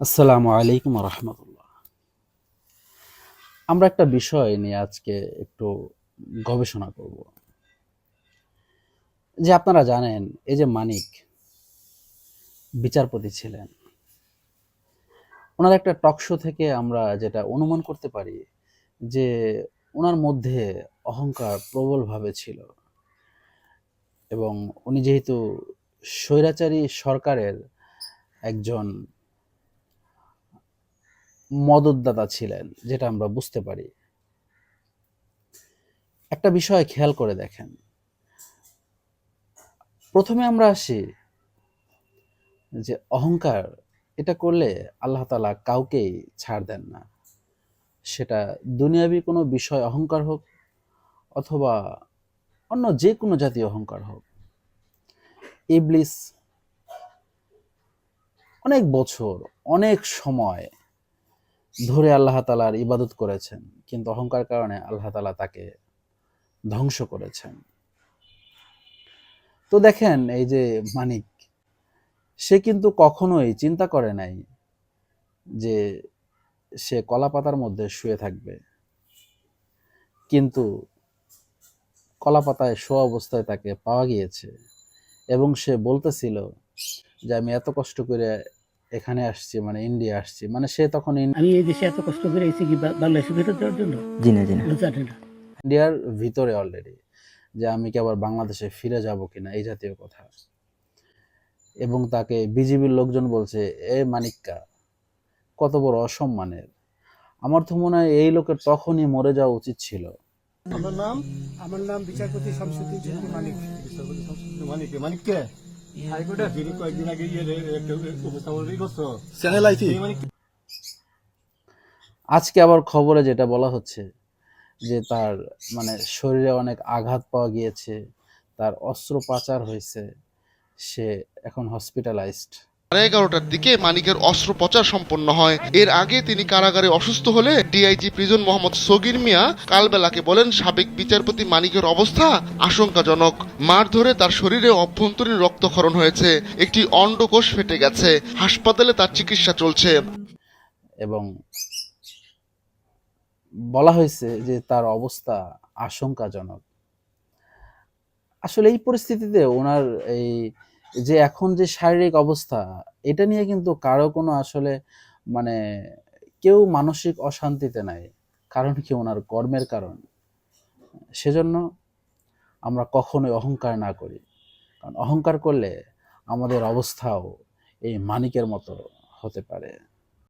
আসসালামু আলাইকুম রহমতুল্লাহ আমরা একটা বিষয় নিয়ে আজকে একটু গবেষণা করব। যে আপনারা জানেন, এই যে মানিক বিচারপতি ছিলেন। ওনার একটা টকশো থেকে আমরা যেটা অনুমান করতে পারি যে ওনার মধ্যে অহংকার প্রবলভাবে ছিল। এবং উনি যেহেতু স্বৈরাচারী সরকারের একজন মদতদাতা ছিলেন, যেটা আমরা বুঝতে পারি। একটা বিষয় খেয়াল করে দেখেন। প্রথমে আমরা আসি যে অহংকার, এটা করলে আল্লাহ তালা কাউকেই ছাড় দেন না। সেটা দুনিয়াবি কোনো বিষয় অহংকার হোক অথবা অন্য যে কোনো জাতীয় অহংকার হোক। ইবলিস অনেক বছর, অনেক সময় ধরে আল্লাহ তালার ইবাদত করেছেন, কিন্তু অহংকার কারণে আল্লাহ তালা তাকে ধ্বংস করেছেন। তো দেখেন এই যে মানিক, সে কিন্তু কখনোই চিন্তা করে নাই যে সে কলা পাতার মধ্যে শুয়ে থাকবে। কিন্তু কলা পাতায় শোয়া অবস্থায় তাকে পাওয়া গিয়েছে এবং সে বলতেছিল যে আমি এত কষ্ট করে এখানে আসছি মানে ইন্ডিয়া আসছি। মানে সে তখন আমি এই দেশে এত কষ্ট করে এসেছি কি বা- বাংলাদেশে ফেরত দেওয়ার জন্য? জি না জি না। ইন্ডিয়ার ভিতরে অলরেডি যে আমি কি আবার বাংলাদেশে ফিরে যাব কিনা এই জাতীয় কথা। এবং তাকে বিজিবির লোকজন বলছে এ মানিক্কা কত বড় অসম্মানের। আমার তো মনে হয় এই লোকের তখনই মরে যাওয়া উচিত ছিল। আমার নাম আমার নাম বিচারপতি শামসুদ্দিন মানিক বিচারপতি শামসুদ্দিন মানিক মানিক কে হাইকোর্টে যিনি কয়েকদিন আগে গিয়ে একটা উপস্থাপন করছ? চ্যানেল আইছি আজকে আবার খবরে যেটা বলা হচ্ছে যে তার মানে শরীরে অনেক আঘাত পাওয়া গিয়েছে তার অস্ত্রোপচার হয়েছে সে এখন হসপিটালাইজড সাড়ে এগারোটার দিকে মানিকের অস্ত্রোপচার সম্পন্ন হয়। এর আগে তিনি কারাগারে অসুস্থ হলে ডিআইজি প্রিজন মোহাম্মদ সগির মিয়া কালবেলাকে বলেন, সাবেক বিচারপতি মানিকের অবস্থা আশঙ্কাজনক। মার ধরে তার শরীরে অভ্যন্তরীণ রক্তক্ষরণ হয়েছে। একটি অন্ডকোষ ফেটে গেছে। হাসপাতালে তার চিকিৎসা চলছে। এবং বলা হয়েছে যে তার অবস্থা আশঙ্কাজনক। আসলে এই পরিস্থিতিতে ওনার এই যে এখন যে শারীরিক অবস্থা, এটা নিয়ে কিন্তু কারও কোনো আসলে মানে কেউ মানসিক অশান্তিতে নাই। কারণ কি? ওনার কর্মের কারণ। সেজন্য আমরা কখনোই অহংকার না করি। কারণ অহংকার করলে আমাদের অবস্থাও এই মানিকের মতো হতে পারে।